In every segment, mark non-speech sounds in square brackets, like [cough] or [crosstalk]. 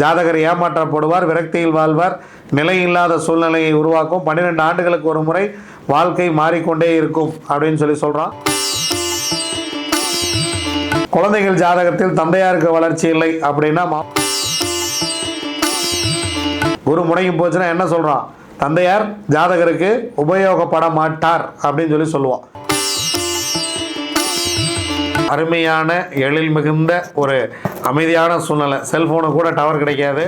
ஜாதகர் ஏமாற்றப்படுவார் விரக்தியில் வாழ்வார் நிலையில்லாத சூழ்நிலையை உருவாக்கும். பன்னிரெண்டு ஆண்டுகளுக்கு ஒரு முறை வாழ்க்கை மாறிக்கொண்டே இருக்கும் அப்படின்னு சொல்லி சொல்கிறான் குழந்தைகள் ஜாதகத்தில் தந்தையாருக்கு வளர்ச்சி இல்லை அப்படின்னா குரு முடங்கி போச்சுன்னா என்ன சொல்றான்? தந்தையார் ஜாதகருக்கு உபயோகப்பட மாட்டார் அப்படின்னு சொல்லி சொல்லுவான். அருமையான எழில் மிகுந்த ஒரு அமைதியான சூழ்நிலை. செல்ஃபோனு கூட டவர் கிடைக்காது.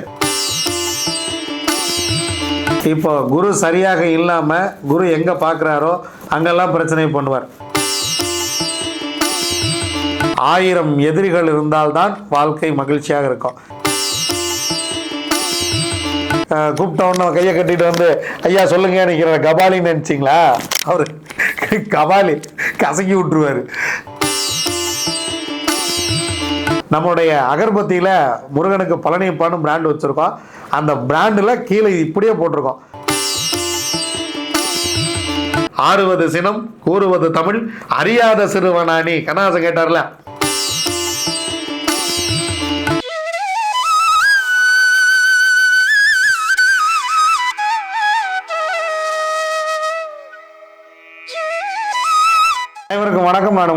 இப்போ குரு சரியாக இல்லாம குரு எங்க பார்க்குறாரோ அங்கெல்லாம் பிரச்சனை பண்ணுவார். ஆயிரம் எதிரிகள் இருந்தால்தான் வாழ்க்கை மகிழ்ச்சியாக இருக்கும். அஹ் கூப்பிட்ட உடனே கையை கட்டிட்டு வந்து ஐயா சொல்லுங்க நினைக்கிற கபாலின்னு நினச்சிங்களா? அவர் கபாலி கசக்கி விட்டுருவாரு. நம்மளுடைய அகர்பத்தியில் முருகனுக்கு பழனியப்பான்னு பிராண்ட் வச்சுருக்கோம். அந்த பிராண்டில் கீழே இப்படியே போட்டிருக்கோம். ஆறுவது சினம் கூறுவது தமிழ் அறியாத சிறுவனானி. கண்ணாசன் கேட்டார்ல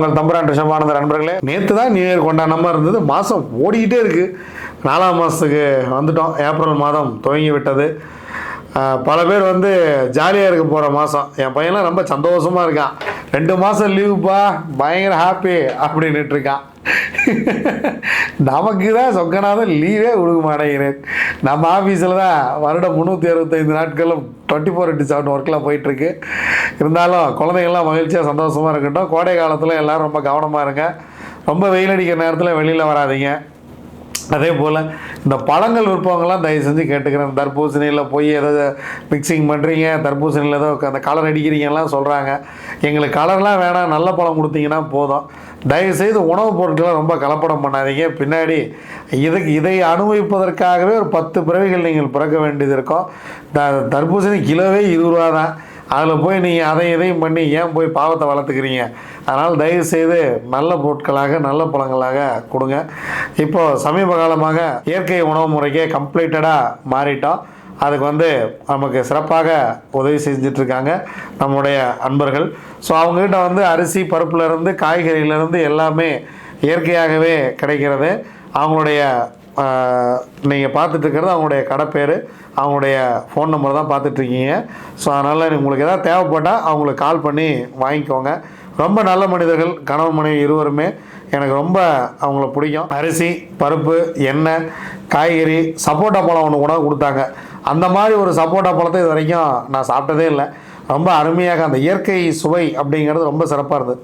உங்கள் தம்புரான் ரிஷபானந்த நண்பர்களே நேற்று தான் நியூ இயர் கொண்டாடாம இருந்தது. மாதம் ஓடிக்கிட்டே இருக்கு. நாலாம் மாதத்துக்கு வந்துட்டோம். ஏப்ரல் மாதம் துவங்கி விட்டது. பல பேர் வந்து ஜாலியாக இருக்க போகிற மாதம் என் பையன்லாம் ரொம்ப சந்தோஷமாக இருக்கான். ரெண்டு மாதம் லீவுப்பா பயங்கர ஹாப்பி அப்படின்னுட்டு இருக்கான். நமக்கு தான் சொக்கனாதான் லீவே கொடுக்க மாட்டேங்கிறேன் நம்ம ஆஃபீஸில் தான் வருடம் முந்நூற்றி அறுபத்தைந்து நாட்களும் டுவெண்ட்டி ஃபோர் இன்ட்டு செவன் ஒர்க்கெலாம் போயிட்டுருக்கு. இருந்தாலும் குழந்தைங்கள்லாம் மகிழ்ச்சியாக சந்தோஷமாக இருக்கட்டும். கோடை காலத்தில் எல்லோரும் ரொம்ப கவனமாக இருங்க. ரொம்ப வெயில் அடிக்கிற நேரத்தில் வெளியில் வராதீங்க. அதே போல் இந்த பழங்கள் விற்பவங்கலாம் தயவு செஞ்சு கேட்டுக்கிறேன். தர்பூசணியில் போய் ஏதோ மிக்சிங் பண்ணுறீங்க தர்பூசணியில் ஏதோ அந்த கலர் அடிக்கிறீங்கலாம் சொல்கிறாங்க எங்களுக்கு கலர்லாம் வேணாம் நல்ல பழம் கொடுத்தீங்கன்னா போதும். தயவுசெய்து உணவுப் பொருட்களை ரொம்ப கலப்படம் பண்ணாதீங்க. பின்னாடி இதுக்கு இதை அனுபவிப்பதற்காகவே ஒரு பத்து பிறவிகள் நீங்கள் பிறக்க வேண்டியது இருக்கும். த தர்பூசணி கிலோவே இருபது ரூபா தான். அதில் போய் நீங்கள் அதையும் இதையும் பண்ணி ஏன் போய் பாவத்தை வளர்த்துக்கிறீங்க? அதனால் தயவு செய்து நல்ல பொருட்களாக நல்ல பழங்களாக கொடுங்க. இப்போது சமீப காலமாக இயற்கை உணவு முறைக்கே கம்ப்ளீட்டடாக மாறிட்டோம். அதுக்கு வந்து நமக்கு சிறப்பாக உதவி செஞ்சிட்ருக்காங்க நம்முடைய அன்பர்கள். ஸோ அவங்ககிட்ட வந்து அரிசி பருப்புலேருந்து காய்கறியிலேருந்து எல்லாமே இயற்கையாகவே கிடைக்கிறது. அவங்களுடைய நீங்கள் பார்த்துட்ருக்கிறது அவங்களுடைய கடை பேர் அவங்களுடைய ஃபோன் நம்பர் தான் பார்த்துட்ருக்கீங்க ஸோ அதனால் உங்களுக்கு எதாவது தேவைப்பட்டால் அவங்களுக்கு கால் பண்ணி வாங்கிக்கோங்க. ரொம்ப நல்ல மனிதர்கள் கணவன் மனைவி இருவருமே எனக்கு ரொம்ப அவங்கள பிடிக்கும். அரிசி பருப்பு எண்ணெய் காய்கறி சப்போட்டா பழம் ஒன்று கூட கொடுத்தாங்க. அந்த மாதிரி ஒரு சப்போட்டா பழத்தை இது வரைக்கும் நான் சாப்பிட்டதே இல்லை. ரொம்ப அருமையாக அந்த இயற்கை சுவை அப்படிங்கிறது ரொம்ப சிறப்பாக இருந்தது.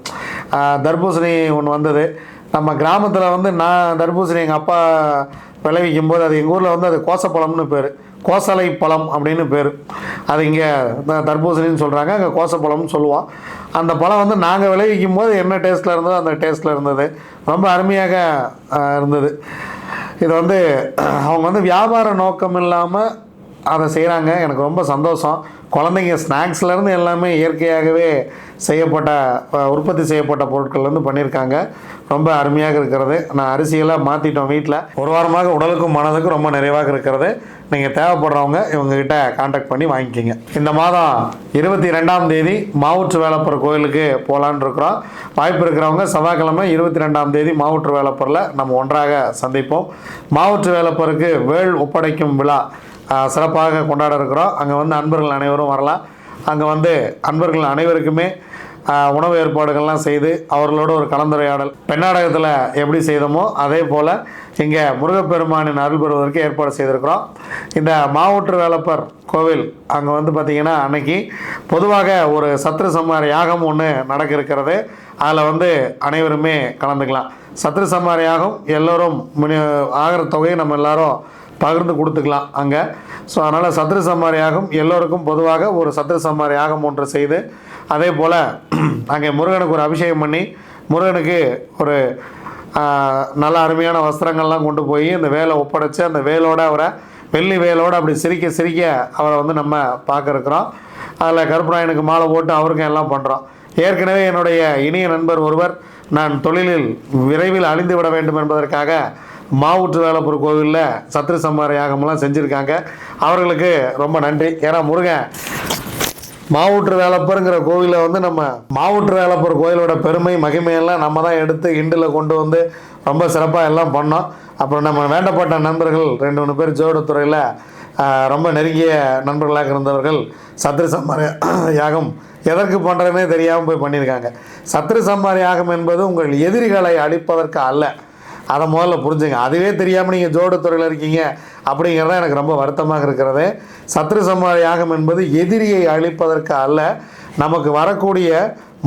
தர்பூசணி ஒன்று வந்தது. நம்ம கிராமத்தில் வந்து நான் தர்பூசணி எங்கள் அப்பா விளைவிக்கும் போது அது எங்கள் ஊரில் வந்து அது கோசப்பழம்னு பேர். கோசலை பழம் அப்படின்னு பேர். அது இங்கே தர்பூசணின்னு சொல்கிறாங்க அங்கே கோசப்பழம்னு சொல்லுவோம். அந்த பழம் வந்து நாங்கள் விளைவிக்கும் போது என்ன டேஸ்ட்டில் இருந்ததோ அந்த டேஸ்ட்டில் இருந்தது. ரொம்ப அருமையாக இருந்தது. இது வந்து அவங்க வந்து வியாபார நோக்கம் இல்லாமல் அதை செய்கிறாங்க எனக்கு ரொம்ப சந்தோஷம். குழந்தைங்க ஸ்நாக்ஸ்லேருந்து எல்லாமே இயற்கையாகவே செய்யப்பட்ட உற்பத்தி செய்யப்பட்ட பொருட்கள்லேருந்து பண்ணியிருக்காங்க. ரொம்ப அருமையாக இருக்கிறது. நான் அரிசியெல்லாம் மாற்றிட்டோம் வீட்டில் ஒரு வாரமாக உடலுக்கும் மனதுக்கும் ரொம்ப நிறைவாக இருக்கிறது. நீங்கள் தேவைப்படுறவங்க இவங்ககிட்ட காண்டாக்ட் பண்ணி வாங்கிக்கிங்க. இந்த மாதம் இருபத்தி ரெண்டாம் தேதி மாவுற்று வேலப்பர் கோயிலுக்கு போகலான்னு இருக்கிறோம். வாய்ப்பு இருக்கிறவங்க செவ்வாய்க்கிழமை இருபத்தி ரெண்டாம் தேதி மாவுற்று வேலப்பரில் நம்ம ஒன்றாக சந்திப்போம். மாவுற்று வேலப்பருக்கு வேள் ஒப்படைக்கும் விழா சிறப்பாக கொண்டாட இருக்கிறோம். அங்கே வந்து அன்பர்கள் அனைவரும் வரலாம். அங்கே வந்து அன்பர்கள் அனைவருக்குமே உணவு ஏற்பாடுகள்லாம் செய்து அவர்களோட ஒரு கலந்துரையாடல். பெண்ணாடகத்தில் எப்படி செய்தோமோ அதே போல் இங்கே முருகப்பெருமானின் அருள் பெறுவதற்கு ஏற்பாடு செய்திருக்கிறோம். இந்த மாவூற்று வேலப்பர் கோவில் அங்கே வந்து பார்த்திங்கன்னா அன்னைக்கு பொதுவாக ஒரு சத்ரு சம்மார யாகம் ஒன்று நடக்க இருக்கிறது அதில் வந்து அனைவருமே கலந்துக்கலாம். சத்ரு சம்மார யாகம் எல்லோரும் ஆகிற தொகையை நம்ம எல்லாரும் பகிர்ந்து கொடுத்துக்கலாம் அங்கே. ஸோ அதனால் சத்ரு சம்மாரி யாகம் எல்லோருக்கும் பொதுவாக ஒரு சத்ரு சம்மாரி யாகம் ஒன்று செய்து அதே போல் [clears throat] அங்கே முருகனுக்கு ஒரு அபிஷேகம் பண்ணி முருகனுக்கு ஒரு நல்ல அருமையான வஸ்திரங்கள்லாம் கொண்டு போய் அந்த வேலை ஒப்படைச்சு அந்த வேலோட அவரை வெள்ளி வேலோட அப்படி சிரிக்க சிரிக்க அவரை வந்து நம்ம பார்க்க இருக்கிறோம். அதில் கருப்பராயனுக்கு மாலை போட்டு அவருக்கும் எல்லாம் பண்ணுறோம் ஏற்கனவே என்னுடைய இனிய நண்பர் ஒருவர் நான் தொழிலில் விரைவில் அழிந்து விட வேண்டும் என்பதற்காக மாவுற்று வேலப்பூர் கோவிலில் சத்ரு சம்மார யாகமெல்லாம் செஞ்சுருக்காங்க. அவர்களுக்கு ரொம்ப நன்றி. ஏன்னா முருகன் மாவூற்று வேலப்பருங்கிற கோவிலை வந்து நம்ம மாவூற்று வேலப்பர் கோயிலோட பெருமை மகிமையெல்லாம் நம்ம தான் எடுத்து இண்டில் கொண்டு வந்து ரொம்ப சிறப்பாக எல்லாம் பண்ணோம். அப்புறம் நம்ம வேண்டப்பட்ட நண்பர்கள் ரெண்டு மூணு பேர் ஜோடத்துறையில் ரொம்ப நெருங்கிய நண்பர்களாக இருந்தவர்கள் சத்ரு சம்மார யாகம் எதற்கு பண்ணுறதுனே தெரியாமல் போய் பண்ணியிருக்காங்க. சத்ரு சம்மார யாகம் என்பது உங்கள் எதிரிகளை அழிப்பதற்கு அல்ல. அதை முதல்ல புரிஞ்சுங்க. அதுவே தெரியாமல் நீங்கள் ஜோடத்துறையில் இருக்கீங்க அப்படிங்கிறது தான் எனக்கு ரொம்ப வருத்தமாக இருக்கிறது. சத்ரு சம்மார யாகம் என்பது எதிரியை அழிப்பதற்கு அல்ல நமக்கு வரக்கூடிய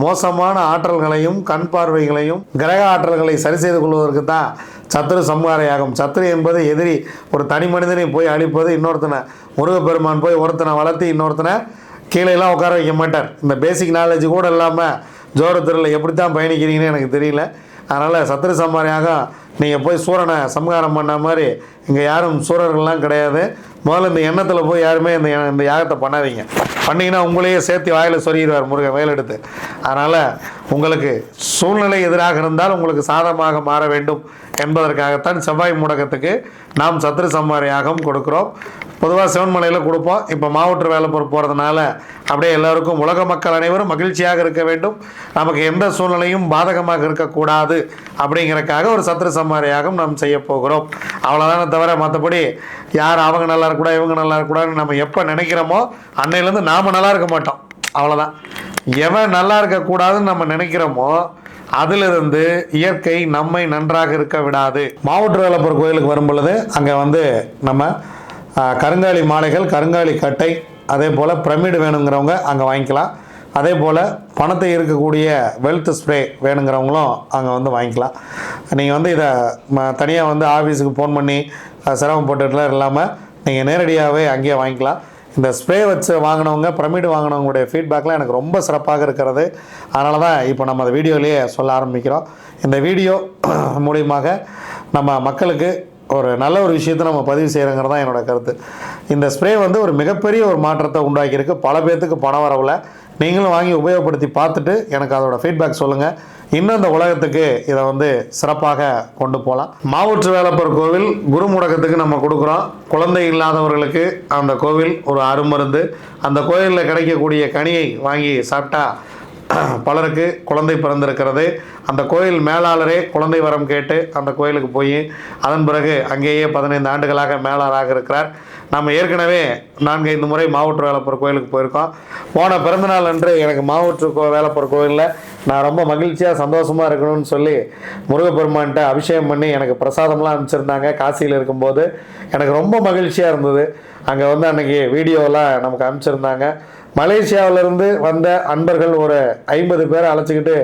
மோசமான ஆற்றல்களையும் கண் பார்வைகளையும் கிரக ஆற்றல்களை சரி செய்து கொள்வதற்கு தான் சத்ரு சம்ஹார யாகம். சத்ரு என்பது எதிரி. ஒரு தனி மனிதனை போய் அழிப்பது இன்னொருத்தனை முருகப்பெருமான் போய் ஒருத்தனை வளர்த்து இன்னொருத்தனை கீழே எல்லாம் உட்கார வைக்க மாட்டார். இந்த பேசிக் நாலேஜ் கூட இல்லாமல் ஜோரத்துறையில் எப்படி தான் பயணிக்கிறீங்கன்னு எனக்கு தெரியல. அதனால் சத்ரு சம்ஹாரியாக நீங்கள் போய் சூரனை சம்ஹாரம் பண்ண மாதிரி இங்கே யாரும் சூரர்கள்லாம் கிடையாது. முதல்ல இந்த எண்ணத்தில் போய் யாருமே இந்த இந்த யாகத்தை பண்ணாதீங்க. பண்ணீங்கன்னா உங்களையே சேர்த்து வாயில் சொருகிடுவார் முருகன் வேலெடுத்து அதனால் உங்களுக்கு சூழ்நிலை எதிராக இருந்தால் உங்களுக்கு சாதமாக மாற வேண்டும் என்பதற்காகத்தான் செவ்வாய் முடக்கத்துக்கு நாம் சத்ரு சம்ஹார யாகம் கொடுக்குறோம். பொதுவாக சிவன்மலையில் கொடுப்போம். இப்போ மாவட்ட வேலை போகிறதுனால அப்படியே எல்லாருக்கும் உலக மக்கள் அனைவரும் மகிழ்ச்சியாக இருக்க வேண்டும். நமக்கு எந்த சூழ்நிலையும் பாதகமாக இருக்கக்கூடாது. அப்படிங்கிறக்காக ஒரு சத்ரு சம்ஹார யாகம் நாம் செய்ய போகிறோம். அவ்வளோதானே தவிர மற்றபடி யார் அவங்க நல்லா இருக்கக்கூடாது இவங்க நல்லா இருக்கக்கூடாதுன்னு நம்ம எப்போ நினைக்கிறோமோ அன்னையிலேருந்து நாம் நல்லா இருக்க மாட்டோம். அவ்வளோதான் எவன் நல்லா இருக்கக்கூடாதுன்னு நம்ம நினைக்கிறோமோ அதிலிருந்து இயற்கை நம்மை நன்றாக இருக்க விடாது. மாவட்ட வேலப்பர் கோயிலுக்கு வரும் பொழுது அங்கே வந்து நம்ம கருங்காலி மாலைகள் கருங்காலி கட்டை அதே போல் பிரமிடு வேணுங்கிறவங்க அங்கே வாங்கிக்கலாம். அதே போல் பணத்தை இருக்கக்கூடிய வெல்த் ஸ்ப்ரே வேணுங்கிறவங்களும் அங்கே வந்து வாங்கிக்கலாம். நீங்கள் வந்து இதை தனியாக வந்து ஆஃபீஸுக்கு ஃபோன் பண்ணி சிரமப்பட்டுலாம் சிரமப்பட்டுட்டுலாம் இல்லாமல் நீங்கள் நேரடியாகவே அங்கேயே வாங்கிக்கலாம். இந்த ஸ்ப்ரே வச்சு வாங்கினவங்க பிரமிடு வாங்கினவங்களுடைய ஃபீட்பேக்லாம் எனக்கு ரொம்ப சிறப்பாக இருக்கிறது. அதனால தான் இப்போ நம்ம அந்த வீடியோலேயே சொல்ல ஆரம்பிக்கிறோம். இந்த வீடியோ [clears throat] மூலியமாக நம்ம மக்களுக்கு ஒரு நல்ல ஒரு விஷயத்தை நம்ம பதிவு செய்கிறோங்கிறது தான் என்னோட கருத்து. இந்த ஸ்ப்ரே வந்து ஒரு மிகப்பெரிய ஒரு மாற்றத்தை உண்டாக்கியிருக்கு. பல பேர்த்துக்கு பணம் வரவில். நீங்களும் வாங்கி உபயோகப்படுத்தி பார்த்துட்டு எனக்கு அதோட ஃபீட்பேக் சொல்லுங்கள் இன்னும் இந்த உலகத்துக்கு இதை வந்து சிறப்பாக கொண்டு போகலாம். மாவூற்று வேலப்பர் கோவில் குரு முடக்கத்துக்கு நம்ம கொடுக்குறோம். குழந்தை இல்லாதவர்களுக்கு அந்த கோவில் ஒரு அருமருந்து. அந்த கோயிலில் கிடைக்கக்கூடிய கனியை வாங்கி சாப்பிட்டா பலருக்கு குழந்தை பிறந்திருக்கிறது. அந்த கோயில் மேலாளரே குழந்தை வரம் கேட்டு அந்த கோயிலுக்கு போய் அதன் பிறகு அங்கேயே பதினைந்து ஆண்டுகளாக மேலாளராக இருக்கிறார். நம்ம ஏற்கனவே நான்கு ஐந்து முறை மாவட்ட வேலைப்புற கோயிலுக்கு போயிருக்கோம். போன பிறந்தநாள் அன்று எனக்கு மாவட்ட கோ வேலப்பர் கோயிலில் நான் ரொம்ப மகிழ்ச்சியாக சந்தோஷமாக இருக்கணும்னு சொல்லி முருகப்பெருமான்கிட்ட அபிஷேகம் பண்ணி எனக்கு பிரசாதம்லாம் அனுப்பிச்சிருந்தாங்க. காசியில் இருக்கும்போது எனக்கு ரொம்ப மகிழ்ச்சியாக இருந்தது. அங்கே வந்து அன்னைக்கு வீடியோலாம் நமக்கு அனுப்பிச்சிருந்தாங்க. மலேசியாவிலேருந்து வந்த அன்பர்கள் ஒரு ஐம்பது பேரை அழைச்சிக்கிட்டு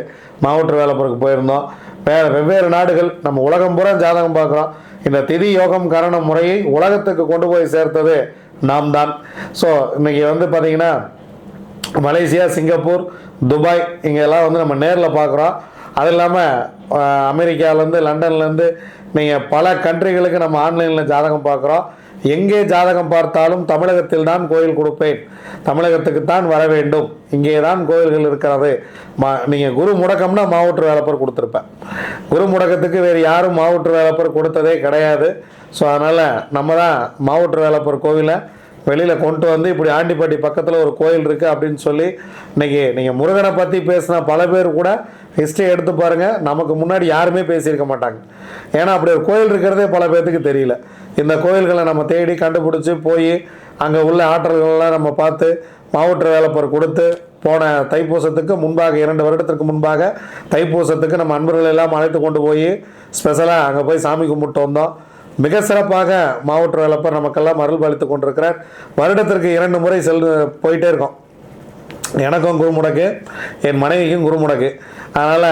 மாவட்ட வேலைப்புறக்கு போயிருந்தோம். வேறு வெவ்வேறு நாடுகள் நம்ம உலகம் பூரா ஜாதகம் பார்க்குறோம். இந்த திதி யோகம் கரண முறையை உலகத்துக்கு கொண்டு போய் சேர்த்தது நாம் தான் ஸோ இன்னைக்கு வந்து பார்த்தீங்கன்னா மலேசியா சிங்கப்பூர் துபாய் இங்கெல்லாம் வந்து நம்ம நேரில் பார்க்குறோம் அது இல்லாமல் அமெரிக்காவிலேருந்து லண்டன்லேருந்து நீங்கள் பல கண்ட்ரிகளுக்கு நம்ம ஆன்லைனில் ஜாதகம் பார்க்குறோம் எங்கே ஜாதகம் பார்த்தாலும் தமிழகத்தில் தான் கோயில் கொடுப்பேன். தமிழகத்துக்கு தான் வர வேண்டும். இங்கே தான் கோயில்கள் இருக்கிறது. மா நீங்கள் குரு முடக்கம்னா மாவட்ட வேலப்பர் கொடுத்துருப்பேன். குரு முடக்கத்துக்கு வேறு யாரும் மாவட்ட வேலப்பர் கொடுத்ததே கிடையாது. ஸோ அதனால் நம்ம தான் மாவட்ட வேலப்பர் கோவிலை வெளியில் கொண்டு வந்து இப்படி ஆண்டிப்பட்டி பக்கத்தில் ஒரு கோயில் இருக்குது அப்படின்னு சொல்லி இன்னைக்கு நீங்கள் முருகனை பற்றி பேசின பல பேர் கூட ஹிஸ்ட்ரி எடுத்து பாருங்கள் நமக்கு முன்னாடி யாருமே பேசியிருக்க மாட்டாங்க. ஏன்னா அப்படி ஒரு கோயில் இருக்கிறதே பல பேர்த்துக்கு தெரியல. இந்த கோயில்களை நம்ம தேடி கண்டுபிடிச்சி போய் அங்கே உள்ள ஆற்றல்கள்லாம் நம்ம பார்த்து மாவட்ட வேலைப்பர் கொடுத்து போன தைப்பூசத்துக்கு முன்பாக இரண்டு வருடத்திற்கு முன்பாக தைப்பூசத்துக்கு நம்ம அன்பர்கள் எல்லாம் அழைத்து கொண்டு போய் ஸ்பெஷலாக அங்கே போய் சாமி கும்பிட்டு வந்தோம். மிக சிறப்பாக மாவட்ட வேலைப்பர் நமக்கெல்லாம் அருள் பாலித்து கொண்டிருக்கிறார். வருடத்திற்கு இரண்டு முறை செல் போயிட்டே இருக்கோம். எனக்கும் குருமுடக்கு என் மனைவிக்கும் குருமுடக்கு. அதனால்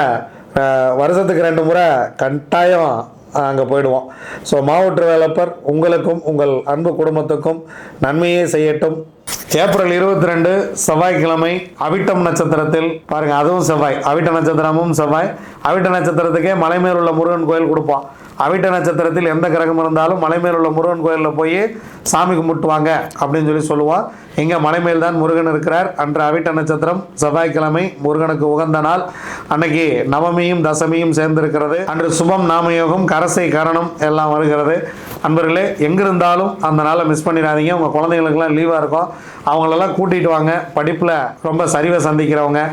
வருஷத்துக்கு ரெண்டு முறை கட்டாயம் அங்கே போயிடுவோம். ஸோ மாவட்ட வேலப்பர் உங்களுக்கும் உங்கள் அன்பு குடும்பத்துக்கும் நன்மையே செய்யட்டும். ஏப்ரல் இருபத்தி ரெண்டு செவ்வாய்க்கிழமை அவிட்டம் நட்சத்திரத்தில் பாருங்கள் அதுவும் செவ்வாய். அவிட்ட நட்சத்திரமும் செவ்வாய். அவிட்ட நட்சத்திரத்துக்கே மலைமேல் உள்ள முருகன் கோயில் கொடுப்போம் அவிட்ட நட்சத்திரத்தில் எந்த கிரகம் இருந்தாலும் மலை மேல் உள்ள முருகன் கோயிலில் போய் சாமி கும்பிட்டுவாங்க அப்படின்னு சொல்லி சொல்லுவோம் இங்கே மலை மேல் தான் முருகன் இருக்கிறார். அன்று அவிட்ட நட்சத்திரம் செவ்வாய்க்கிழமை முருகனுக்கு உகந்த நாள். அன்னைக்கு நவமியும் தசமியும் சேர்ந்திருக்கிறது. அன்று சுபம் நாமயோகம் கரசை கரணம் எல்லாம் வருகிறது. அன்பர்களே எங்கிருந்தாலும் அந்த நாளை மிஸ் பண்ணிடாதீங்க. உங்கள் குழந்தைங்களுக்கெல்லாம் லீவாக இருக்கும். அவங்களெல்லாம் கூட்டிகிட்டு வாங்க. படிப்பில் ரொம்ப சரிவை சந்திக்கிறவங்க.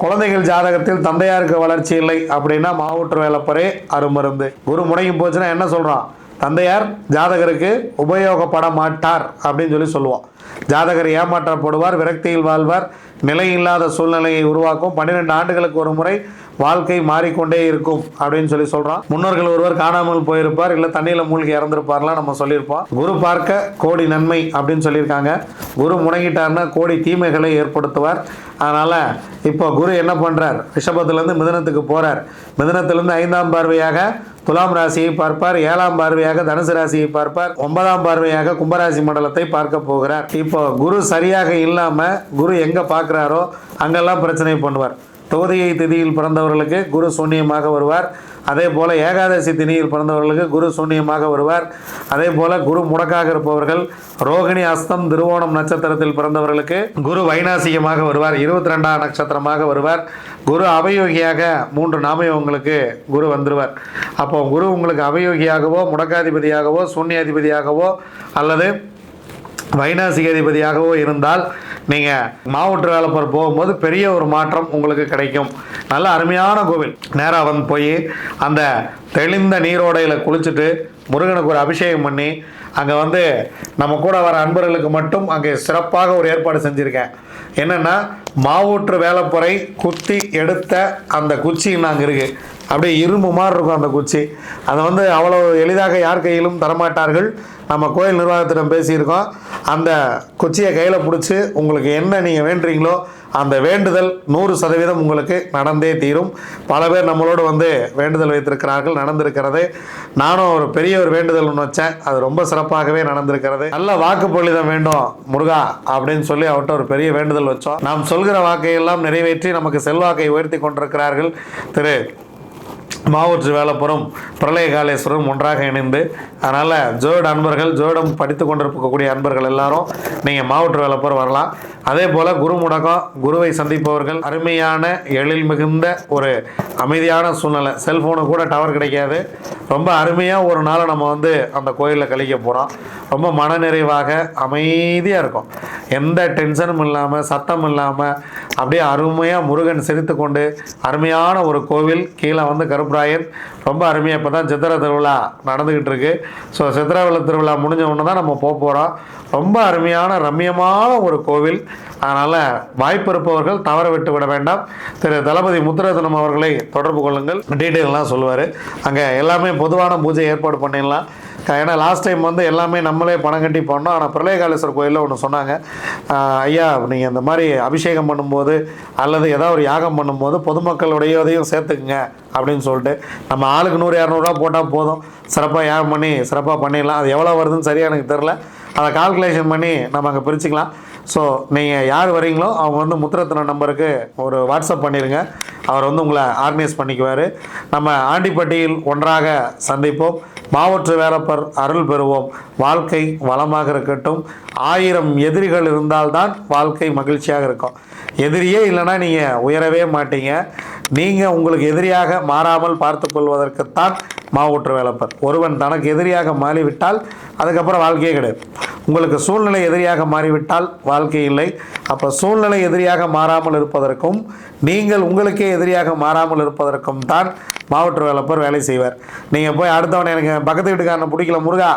குழந்தைகள் ஜாதகத்தில் தந்தையாருக்கு வளர்ச்சி இல்லை அப்படின்னா மாவூற்று வேலப்பரே அருமருந்து. குரு முடங்கி போச்சுன்னா என்ன சொல்கிறான் தந்தையார் ஜாதகருக்கு உபயோகப்பட மாட்டார் அப்படின்னு சொல்லி சொல்லுவோம் ஜாதகர் ஏமாற்றப்படுவார் விரக்தியில் வாழ்வார் நிலையில்லாத சூழ்நிலையை உருவாக்கும். பன்னிரெண்டு ஆண்டுகளுக்கு ஒரு முறை வாழ்க்கை மாறிக்கொண்டே இருக்கும் அப்படின்னு சொல்லி சொல்றோம் முன்னோர்கள் ஒருவர் காணாமல் போயிருப்பார் இல்லை தண்ணியில் மூழ்கி இறந்துருப்பார்லாம் நம்ம சொல்லியிருப்போம். குரு பார்க்க கோடி நன்மை அப்படின்னு சொல்லியிருக்காங்க. குரு முடங்கிட்டார்னா கோடி தீமைகளை ஏற்படுத்துவார். அதனால் இப்போ குரு என்ன பண்ணுறார் ரிஷபத்துலேருந்து மிதனத்துக்கு போகிறார் மிதனத்திலேருந்து ஐந்தாம் பார்வையாக துலாம் ராசியை பார்ப்பார். ஏழாம் பார்வையாக தனுசு ராசியை பார்ப்பார். ஒன்பதாம் பார்வையாக கும்பராசி மண்டலத்தை பார்க்க போகிறார். இப்போ குரு சரியாக இல்லாமல் குரு எங்கே பார்க்குறாரோ அங்கெல்லாம் பிரச்சனை பண்ணுவார். தொகுதியை திதியில் பிறந்தவர்களுக்கு குரு சூன்யமாக வருவார். அதே போல் ஏகாதசி தினியில் பிறந்தவர்களுக்கு குரு சூன்யமாக வருவார். அதே போல் குரு முடக்காக இருப்பவர்கள் ரோகிணி அஸ்தம் திருவோணம் நட்சத்திரத்தில் பிறந்தவர்களுக்கு குரு வைநாசிகமாக வருவார். இருபத்தி ரெண்டாம் நட்சத்திரமாக வருவார். குரு அவயோகியாக மூன்று நாமயோகங்களுக்கு குரு வந்துடுவார் அப்போ குரு உங்களுக்கு அவயோகியாகவோ முடக்காதிபதியாகவோ சூன்யாதிபதியாகவோ அல்லது வைநாசிக அதிபதியாகவோ இருந்தால் நீங்கள் மாவட்ட வேலைப்பர் போகும்போது பெரிய ஒரு மாற்றம் உங்களுக்கு கிடைக்கும். நல்ல அருமையான கோவில். நேராக வந்து போய் அந்த தெளிந்த நீரோடையில் குளிச்சுட்டு முருகனுக்கு ஒரு அபிஷேகம் பண்ணி அங்கே வந்து நம்ம கூட வர அன்பர்களுக்கு மட்டும் அங்கே சிறப்பாக ஒரு ஏற்பாடு செஞ்சுருக்கேன். என்னென்னா மாவூற்று வேலைப்புறை குத்தி எடுத்த அந்த குச்சி அங்கே இருக்குது அப்படியே இரும்பு மாதிரி இருக்கும் அந்த குச்சி. அதை வந்து அவ்வளோ எளிதாக யார் கையிலும் தரமாட்டார்கள். நம்ம கோயில் நிர்வாகத்திடம் பேசியிருக்கோம். அந்த குச்சியை கையில் பிடிச்சி உங்களுக்கு என்ன நீங்கள் வேண்டுறீங்களோ அந்த வேண்டுதல் நூறு சதவீதம் உங்களுக்கு நடந்தே தீரும். பல பேர் நம்மளோடு வந்து வேண்டுதல் வைத்திருக்கிறார்கள் நடந்திருக்கிறது. நானும் ஒரு பெரிய ஒரு வேண்டுதல் ஒன்று வச்சேன். அது ரொம்ப சிறப்பாகவே நடந்திருக்கிறது. நல்ல வாக்குப்பொழிதம் வேண்டும் முருகா அப்படின்னு சொல்லி அவர்கிட்ட ஒரு பெரிய வேண்டுதல் வச்சோம். நாம் சொல்கிற வாக்கையெல்லாம் நிறைவேற்றி நமக்கு செல்வாக்கை உயர்த்தி கொண்டிருக்கிறார்கள் திரு மாவூற்று வேலப்புறம் பிரளயகாலேஸ்வரம் ஒன்றாக இணைந்து அதனால் ஜோட அன்பர்கள் ஜோடம் படித்து கொண்டிருக்கக்கூடிய அன்பர்கள் எல்லாரும் நீங்கள் மாவூற்று வேலப்புறம் வரலாம். அதே போல் குரு முடக்கம் குருவை சந்திப்பவர்கள் அருமையான எழில் மிகுந்த ஒரு அமைதியான சூழ்நிலை. செல்ஃபோனு கூட டவர் கிடைக்காது. ரொம்ப அருமையாக ஒரு நாளை நம்ம வந்து அந்த கோயிலில் கழிக்க போகிறோம் ரொம்ப மனநிறைவாக அமைதியாக இருக்கும். எந்த டென்ஷனும் இல்லாமல் சத்தம் இல்லாமல் அப்படியே அருமையாக முருகன் சிரித்து கொண்டு அருமையான ஒரு கோவில் கீழே வந்து கருப்பு பிராயன் ரொம்ப அருமையாக இப்போ தான் சித்திரை திருவிழா நடந்துக்கிட்டு இருக்கு ஸோ சித்திரவிழா திருவிழா முடிஞ்ச ஒன்று தான் நம்ம போக போகிறோம் ரொம்ப அருமையான ரம்மியமான ஒரு கோவில். அதனால் வாய்ப்பு இருப்பவர்கள் தவற விட்டு விட வேண்டாம். திரு தளபதி முத்துரத்னம் அவர்களை தொடர்பு கொள்ளுங்கள். டீட்டெயிலெலாம் சொல்லுவார். அங்கே எல்லாமே பொதுவான பூஜை ஏற்பாடு பண்ணிடலாம். ஏன்னா லாஸ்ட் டைம் வந்து எல்லாமே நம்மளே பணம் கட்டி பண்ணோம். ஆனால் பிரளயகாலேஸ்வரர் கோயிலில் ஒன்று சொன்னாங்க. ஐயா நீங்கள் இந்த மாதிரி அபிஷேகம் பண்ணும்போது அல்லது ஏதாவது ஒரு யாகம் பண்ணும்போது பொதுமக்களுடைய இதையும் சேர்த்துக்குங்க அப்படின்னு சொல்லிட்டு நம்ம ஆளுக்கு நூறு இரநூறுவா போட்டால் போதும். சிறப்பாக யாகம் பண்ணி சிறப்பாக பண்ணிடலாம். அது எவ்வளோ வருதுன்னு சரியாக எனக்கு தெரில அதை கால்குலேஷன் பண்ணி நம்ம அங்கே பிரிச்சுக்கலாம். ஸோ நீங்கள் யார் வரீங்களோ அவங்க வந்து முத்திரத்தின நம்பருக்கு ஒரு வாட்ஸ்அப் பண்ணிடுங்க அவர் வந்து உங்களை ஆர்கனைஸ் பண்ணிக்குவார். நம்ம ஆண்டிப்பட்டியில் ஒன்றாக சந்திப்போம். மாவற்று வேலப்பர் அருள் பெறுவோம். வாழ்க்கை வளமாக இருக்கட்டும். ஆயிரம் எதிரிகள் இருந்தால்தான் வாழ்க்கை மகிழ்ச்சியாக இருக்கும். எதிரியே இல்லைன்னா நீங்கள் உயரவே மாட்டீங்க. நீங்கள் உங்களுக்கு எதிரியாக மாறாமல் பார்த்து கொள்வதற்குத்தான் மாவூற்று வேலப்பர். ஒருவன் தனக்கு எதிரியாக மாறிவிட்டால் அதுக்கப்புறம் வாழ்க்கையே கிடையாது. உங்களுக்கு சூழ்நிலை எதிரியாக மாறிவிட்டால் வாழ்க்கை இல்லை. அப்போ சூழ்நிலை எதிரியாக மாறாமல் இருப்பதற்கும் நீங்கள் உங்களுக்கே எதிரியாக மாறாமல் இருப்பதற்கும் தான் மாவட்ட வேலைப்பர் வேலை செய்வார். நீங்கள் போய் அடுத்தவனை எனக்கு பக்கத்து வீட்டுக்காரனை பிடிக்கல முருகா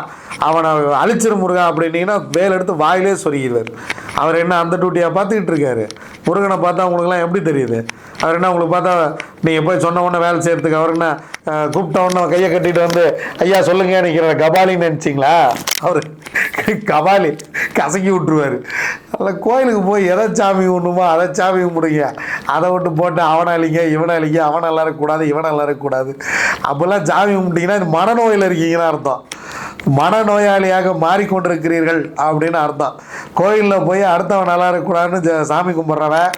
அவனை அழிச்சிரு முருகா அப்படின்னீங்கன்னா வேல் எடுத்து வாயிலே சொருகிடுவார். அவர் என்ன அந்த டியூட்டியாக பார்த்துக்கிட்டு இருக்காரு. முருகனை பார்த்தா உங்களுக்குலாம் எப்படி தெரியுது? அவர் என்ன உங்களுக்கு பார்த்தா நீங்கள் போய் சொன்ன உடனே வேலை செய்கிறதுக்கு அவர் என்ன கூப்பிட்ட உடனே கையை கட்டிட்டு வந்து ஐயா சொல்லுங்க நினைக்கிற கபாலின்னு நினச்சிங்களா? அவர் கபாலி கசக்கி விட்டுருவார். அதில் கோயிலுக்கு போய் எதை சாமி ஒன்றுமோ அதை சாமி கும்பிடுங்க. அதை விட்டு போட்டு அவனை அழிங்க இவனை அழிங்க அவன் நல்லா இருக்கக்கூடாது இவன் நல்லா இருக்கக்கூடாது அப்போல்லாம் சாமி கும்பிட்டிங்கன்னா இது மனநோயில் இருக்கீங்கன்னு அர்த்தம். மனநோயாளியாக மாறிக்கொண்டிருக்கிறீர்கள் அப்படின்னு அர்த்தம். கோயிலில் போய் அடுத்தவன் நல்லா இருக்கக்கூடாதுன்னு சாமி கும்பிட்றவன்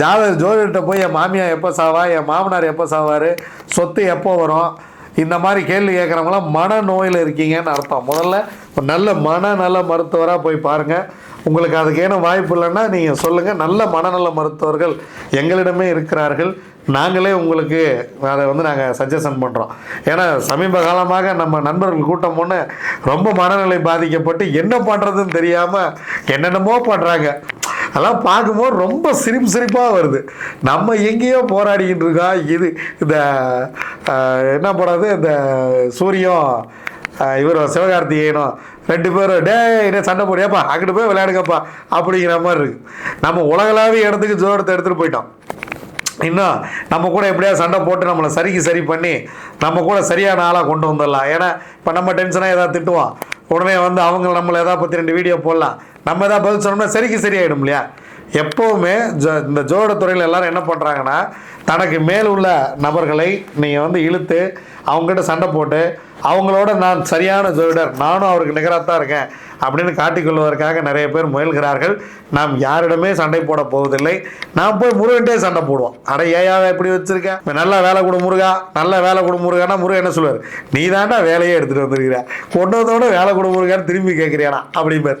ஜாதகர் ஜோதிடர்கிட்ட போய் என் மாமியார் எப்போ சாவா? என் மாமனார் எப்போ சாவார்? சொத்து எப்போ வரும்? இந்த மாதிரி கேள்வி கேட்குறவங்களாம் மனநோயில் இருக்கீங்கன்னு அர்த்தம். முதல்ல ஒரு நல்ல மனநல மருத்துவராக போய் பாருங்கள் உங்களுக்கு அதுக்கேன வாய்ப்பு இல்லைன்னா நீங்கள் சொல்லுங்கள் நல்ல மனநல மருத்துவர்கள் எங்களிடமே இருக்கிறார்கள். நாங்களே உங்களுக்கு அதை வந்து நாங்கள் சஜஷன் பண்ணுறோம் ஏன்னா சமீப காலமாக நம்ம நண்பர்கள் கூட்டம் ஒன்று ரொம்ப மனநிலை பாதிக்கப்பட்டு என்ன பண்ணுறதுன்னு தெரியாமல் என்னென்னமோ பண்ணுறாங்க அதெல்லாம் பார்க்கும்போது ரொம்ப சிரிப்பு சிரிப்பாக வருது. நம்ம எங்கேயோ போராடிக்கிட்டு இருக்கோம். இது இந்த என்ன போடாது இந்த சூரியம் இவர் சிவகார்த்திகேயனும் ரெண்டு பேரும் டேய் என்ன சண்டை போடியாப்பா அங்கிட்டு போய் விளையாடுங்கப்பா அப்படிங்கிற மாதிரி இருக்குது நம்ம உலகளாவிய இடத்துக்கு ஜோரத்தை எடுத்துகிட்டு போயிட்டோம். இன்னும் நம்ம கூட எப்படியாவது சண்டை போட்டு நம்மளை சரிக்கு சரி பண்ணி நம்ம கூட சரியான ஆளாக கொண்டு வந்துடலாம். ஏன்னா இப்போ நம்ம டென்ஷனாக எதாவது திட்டுவோம். உடனே வந்து அவங்க நம்மளை எதாவது பற்றி ரெண்டு வீடியோ போடலாம். நம்ம தான் பதில் சொன்னோம்னா சரிக்கு சரியாயிடும் இல்லையா? எப்போவுமே ஜோ இந்த ஜோட துறையில் எல்லாரும் என்ன பண்ணுறாங்கன்னா தனக்கு மேல் உள்ள நபர்களை நீங்கள் வந்து இழுத்து அவங்ககிட்ட சண்டை போட்டு அவங்களோட நான் சரியான ஜோதிடர் நானும் அவருக்கு நிகராக தான் இருக்கேன் அப்படின்னு காட்டிக்கொள்வதற்காக நிறைய பேர் முயல்கிறார்கள். நாம் யாரிடமே சண்டை போட போவதில்லை. நாம் போய் முருகன்ட்டே சண்டை போடுவோம். அட ஏயாவை எப்படி வச்சிருக்க? இவன் நல்லா வேலை கொடு முருகா நல்ல வேலை கொடு முருகானா முருகன் என்ன சொல்லுவார்? நீ தாண்டா வேலையே எடுத்துகிட்டு வந்திருக்கிற. கொண்டு வந்தோட வேலை கொடு முருகான்னு திரும்பி கேட்குறியானா அப்படிம்பார்.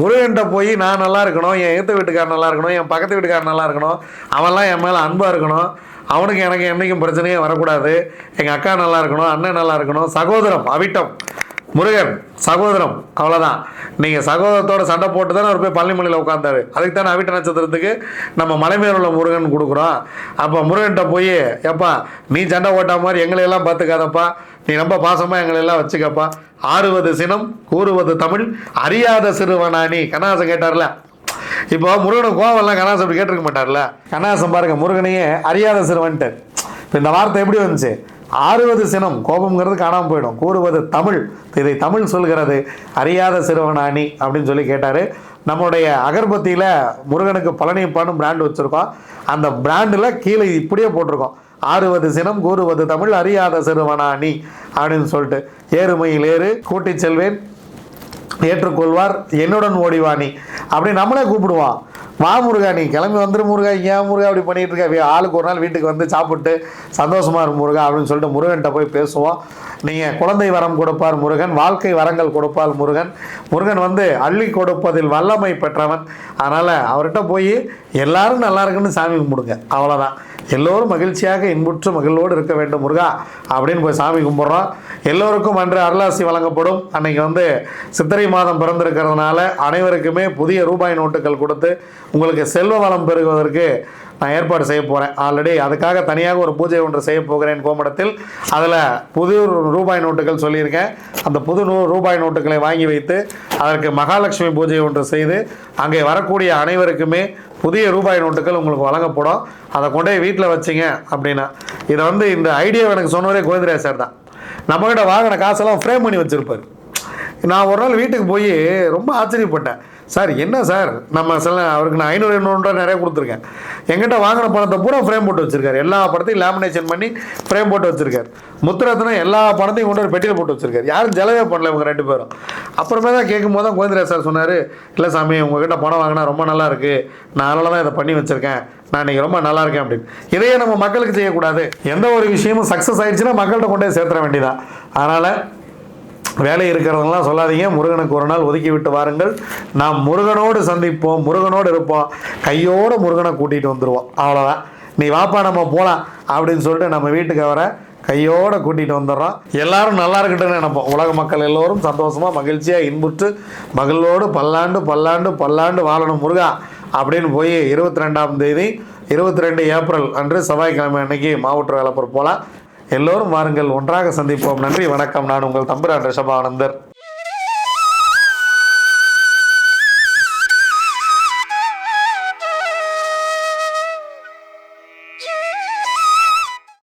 முருகன்ட்ட போய் நான் நல்லா இருக்கணும். என் ஏத்த வீட்டுக்காரன் நல்லா இருக்கணும். என் பக்கத்து வீட்டுக்காரன் நல்லா இருக்கணும். அவன்லாம் என் மேலே அன்பாக இருக்கணும். அவனுக்கு எனக்கு என்றைக்கும் பிரச்சனையே வரக்கூடாது. எங்கள் அக்கா நல்லா இருக்கணும் அண்ணன் நல்லா இருக்கணும். சகோதரம் அவிட்டம். முருகன் சகோதரம் அவ்வளோதான் நீங்கள் சகோதரத்தோட சண்டை போட்டு தானே அவர் போய் பள்ளிமலையில் உட்காந்தாரு அதுக்கு தானே அவிட்ட நட்சத்திரத்துக்கு நம்ம மலைமையில் உள்ள முருகன் கொடுக்குறோம். அப்போ முருகன்கிட்ட போய் எப்பா நீ சண்டை ஓட்டா மாதிரி எங்களை எல்லாம் பார்த்துக்காதப்பா நீ ரொம்ப பாசமாக எங்களை எல்லாம் வச்சுக்கப்பா. ஆறுவது சினம் கூறுவது தமிழ் அறியாத சிறுவனானி நீ? கண்ணாசம் கேட்டார்ல. இப்போ முருகனை கோவம்லாம் கண்ணாசம் அப்படி கேட்டிருக்க மாட்டார்ல? கண்ணாசம் பாருங்க முருகனையே அறியாத சிறுவன்ட்டு. இப்போ இந்த வார்த்தை எப்படி வந்துச்சு? ஆறுவது சினம் கோபம்ங்கிறது காணாமல் போயிடும். கூறுவது தமிழ். இதை தமிழ் சொல்கிறது அறியாத சிறுவனாணி அப்படின்னு சொல்லி கேட்டார். நம்மளுடைய அகர்பத்தியில் முருகனுக்கு பழனியப்பான்னு பிராண்ட் வச்சுருக்கோம். அந்த பிராண்டில் கீழே இப்படியே போட்டிருக்கோம். ஆறுவது சினம் கூறுவது தமிழ் அறியாத சிறுவனாணி அப்படின்னு சொல்லிட்டு. ஏறுமையில் ஏறு கூட்டி செல்வேன். ஏற்றுக்கொள்வார் என்னுடன் ஓடிவாணி அப்படி நம்மளே கூப்பிடுவான் வா முருகா நீ கிளம்பி வந்துரு முருகா. ஏன் முருகா அப்படி பண்ணிட்டு இருக்க? ஆளுக்கு ஒரு நாள் வீட்டுக்கு வந்து சாப்பிட்டு சந்தோஷமா இரு முருகா அப்படின்னு சொல்லிட்டு முருகன்கிட்ட போய் பேசுவோம். நீங்கள் குழந்தை வரம் கொடுப்பார் முருகன் வாழ்க்கை வரங்கள் கொடுப்பார் முருகன். முருகன் வந்து அள்ளி கொடுப்பதில் வல்லமை பெற்றவன். அதனால் அவர்கிட்ட போய் எல்லாரும் நல்லா இருக்குன்னு சாமி கும்பிடுங்க. அவ்வளோதான் எல்லோரும் மகிழ்ச்சியாக இன்புற்று மகிழ்வோடு இருக்க வேண்டும் முருகா அப்படின்னு போய் சாமி கும்பிட்றோம். எல்லோருக்கும் அன்று அருளாசி வழங்கப்படும். அன்னைக்கு வந்து சித்திரை மாதம் பிறந்திருக்கிறதுனால அனைவருக்குமே புதிய ரூபாய் நோட்டுகள் கொடுத்து உங்களுக்கு செல்வ வளம் பெறுவதற்கு நான் ஏற்பாடு செய்ய போகிறேன் ஆல்ரெடி அதுக்காக தனியாக ஒரு பூஜை ஒன்று செய்ய போகிறேன் கோமடத்தில். அதில் புது ரூபாய் நோட்டுகள் சொல்லியிருக்கேன். அந்த புது நூ ரூபாய் நோட்டுகளை வாங்கி வைத்து அதற்கு மகாலட்சுமி பூஜை ஒன்று செய்து அங்கே வரக்கூடிய அனைவருக்குமே புதிய ரூபாய் நோட்டுகள் உங்களுக்கு வழங்கப்படும். அதை கொண்டு போய் வீட்டில் வச்சிங்க அப்படின்னா. இதை வந்து இந்த ஐடியா எனக்கு சொன்னவரே கோவிந்தராஜ் சார் தான். நம்மகிட்ட வாங்கின காசெல்லாம் ஃப்ரேம் பண்ணி வச்சுருப்பார். நான் ஒரு நாள் வீட்டுக்கு போய் ரொம்ப ஆச்சரியப்பட்டேன். சார் என்ன சார்? நம்ம சில அவருக்கு நான் ஐநூறு எண்ணூறுரூவா நிறைய கொடுத்துருக்கேன். எங்கிட்ட வாங்கின பணத்தை பூரா ஃப்ரேம் போட்டு வச்சுருக்காரு. எல்லா படத்தையும் லேமினேஷன் பண்ணி ஃப்ரேம் போட்டு வச்சுருக்காரு. முத்துரத்னம் எல்லா பணத்தையும் கொண்டு ஒரு பெட்டியில் போட்டு வச்சுருக்காரு. யாரும் செலவே பண்ணல இவங்க ரெண்டு பேரும். அப்புறமே தான் கேட்கும் போது தான் கோவிந்தராஜ் சார் சொன்னார் இல்லை சாமி உங்ககிட்ட பணம் வாங்கினா ரொம்ப நல்லா இருக்குது நான் அதனால தான் இதை பண்ணி வச்சுருக்கேன். நான் இன்றைக்கி ரொம்ப நல்லா இருக்கேன் அப்படின்னு. இதையே நம்ம மக்களுக்கு செய்யக்கூடாது. எந்த ஒரு விஷயமும் சக்ஸஸ் ஆயிடுச்சுன்னா மக்கள்கிட்ட கொண்டே சேர்த்துற வேண்டியதான் அதனால் வேலை இருக்கிறதெல்லாம் சொல்லாதீங்க. முருகனுக்கு ஒரு நாள் ஒதுக்கி விட்டு வாருங்கள். நாம் முருகனோடு சந்திப்போம். முருகனோடு இருப்போம். கையோடு முருகனை கூட்டிகிட்டு வந்துடுவோம் அவ்வளோதான் நீ வாப்பா நம்ம போகலாம் அப்படின்னு சொல்லிட்டு நம்ம வீட்டுக்கு வர கையோடு கூட்டிகிட்டு வந்துடுறோம். எல்லாரும் நல்லா இருக்கட்டும்னு நினைப்போம். உலக மக்கள் எல்லோரும் சந்தோஷமாக மகிழ்ச்சியாக இன்புற்று மகளோடு பல்லாண்டு பல்லாண்டு பல்லாண்டு வாழணும் முருகா அப்படின்னு போய் இருபத்தி ரெண்டாம் தேதி இருபத்தி ரெண்டு ஏப்ரல் அன்று செவ்வாய்க்கிழமை அன்னைக்கு மாவட்ட வேலைப்பூர் போகலாம் எல்லோரும் வாருங்கள். ஒன்றாக சந்திப்போம். நன்றி வணக்கம். நான் உங்கள் தம்பிரான் ரிஷபானந்தர்.